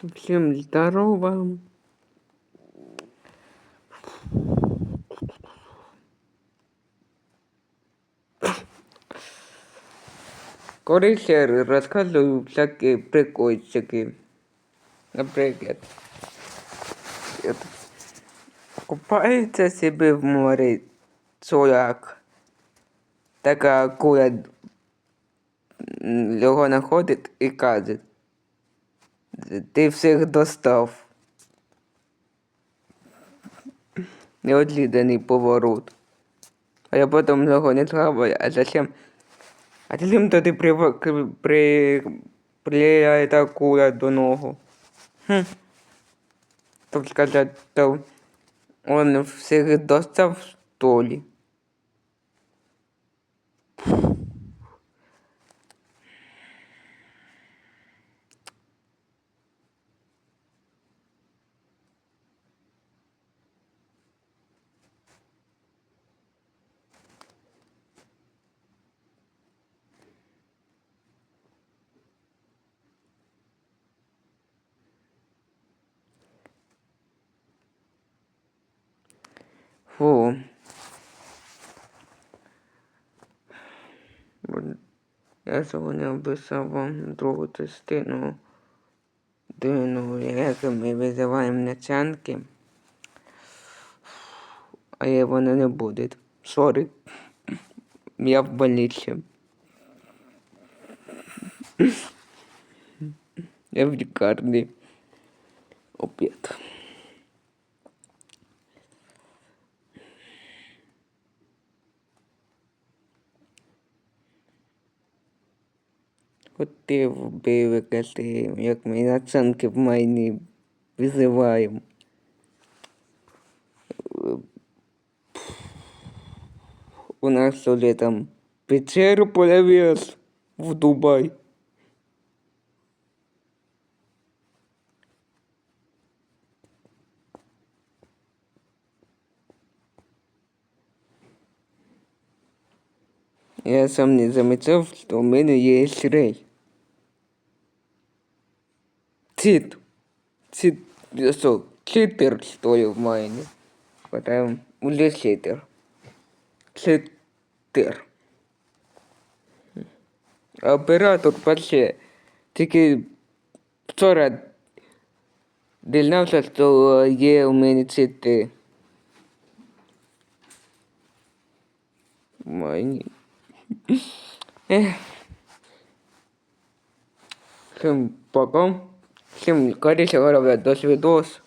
Всем здорово. Я розказую всякі прикольчики. Наприклад, от купається собі в морі чуляк. Така акула м, його знаходить і каже. Ти всіх достав. Неожиданный поворот. А я потом його не згадую, а зачем? А зачем тоді при, при, приляє акула до ногу? Хм. Так сказать, то он всіх достав, что ли? Фу. Я сьогодні описав вам другу частину дину, як ми визиваємо начанки. А я воно не буде. Сорі. Я в больниці. Я в лікарні. Опять. Хотів би викати, як ми наценки в майні визиваємо. У нас уже там печеру половец в Дубай. Я сам не замечав, що в мене є рей. Чит. Чит. Я що, читер, що ли, в майні? Потім уже читер. Читер. Оператор перше тільки вчора дізнався, що є у мене чити. Майні. Всім пока. Всім корисного роблять до свідос.